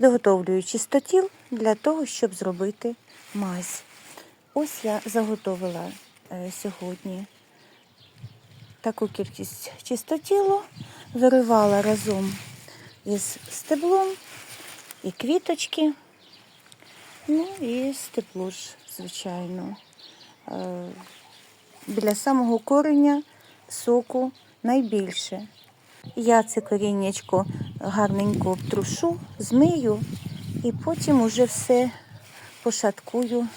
Заготовлюю чистотіл для того, щоб зробити мазь. Ось я заготовила е, сьогодні таку кількість чистотілу, виривала разом із стеблом і квіточки, ну і стебло ж, звичайно. Е, Біля самого кореня соку найбільше. Я це коріннячко гарненько обтрушу, змию і потім уже все пошаткую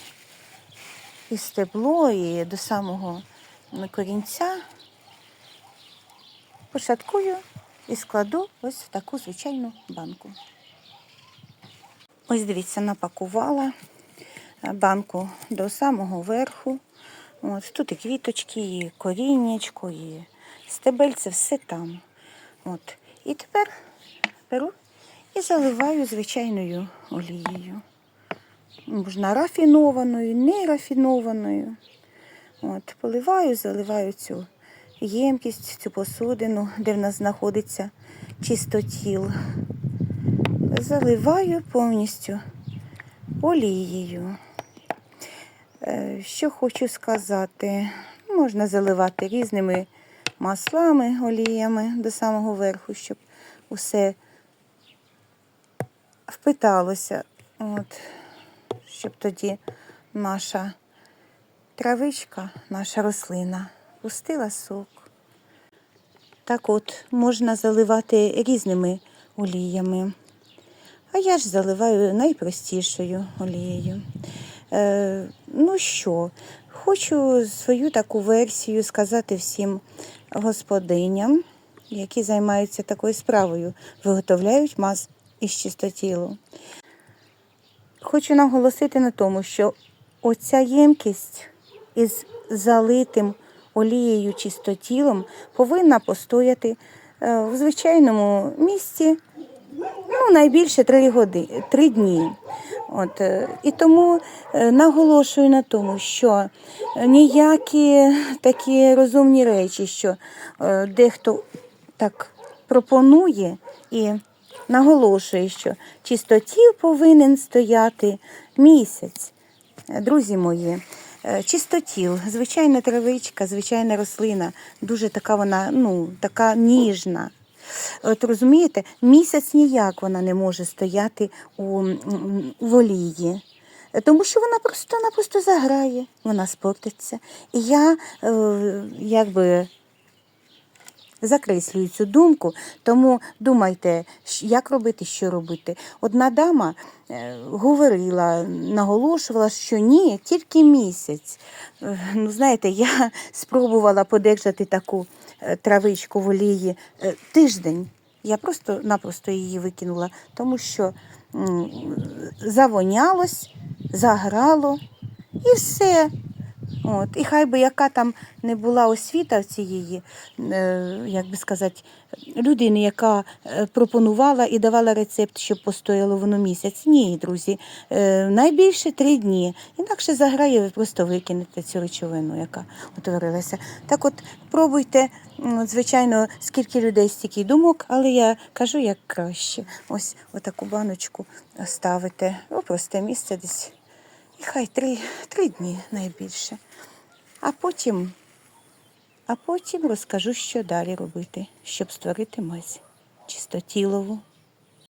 і стебло, і до самого корінця. Пошаткую і складу ось в таку звичайну банку. Ось дивіться, напакувала банку до самого верху. От, тут і квіточки, і коріннячко, і стебельце, все там. От. І тепер беру і заливаю звичайною олією. Можна рафінованою, не рафінованою. От, поливаю, заливаю цю ємкість, цю посудину, де в нас знаходиться чистотіл. Заливаю повністю олією. Е, Що хочу сказати, можна заливати різними маслами, оліями до самого верху, щоб усе впиталося. От, щоб тоді наша травичка, наша рослина пустила сок. Так от, можна заливати різними оліями. А я ж заливаю найпростішою олією. Е, ну що, хочу свою таку версію сказати всім господиням, які займаються такою справою, виготовляють маз із чистотілу. Хочу наголосити на тому, що оця ємкість із залитим олією чистотілом повинна постояти е, в звичайному місці ну, найбільше три, годи, три дні. От, е, і тому е, наголошую на тому, що ніякі такі розумні речі, що дехто так пропонує і наголошує, що чистотіл повинен стояти місяць. Е, Друзі мої, е, чистотіл, звичайна травичка, звичайна рослина, дуже така вона, ну, така ніжна. От розумієте, місяць ніяк вона не може стояти у, м, в олії. Тому що вона просто-напросто заграє, вона спортиться. І я е, якби закреслюю цю думку, тому думайте, як робити, що робити. Одна дама е, говорила, наголошувала, що ні, тільки місяць. Е, Ну, знаєте, я спробувала подержати таку е, травичку в олії тиждень. Я просто-напросто її викинула, тому що завонялось, заграло і все. От. І хай би яка там не була освіта в цієї, е, як би сказати, людини, яка е, пропонувала і давала рецепт, щоб постояло воно місяць. Ні, друзі, е, найбільше три дні. Інакше заграє, ви просто викинете цю речовину, яка утворилася. Так от пробуйте, от, звичайно, скільки людей, стільки думок, але я кажу, як краще. Ось отаку баночку ставите у просте місце десь. І хай три, три дні найбільше. А потім, а потім розкажу, що далі робити, щоб створити мазь чистотілову.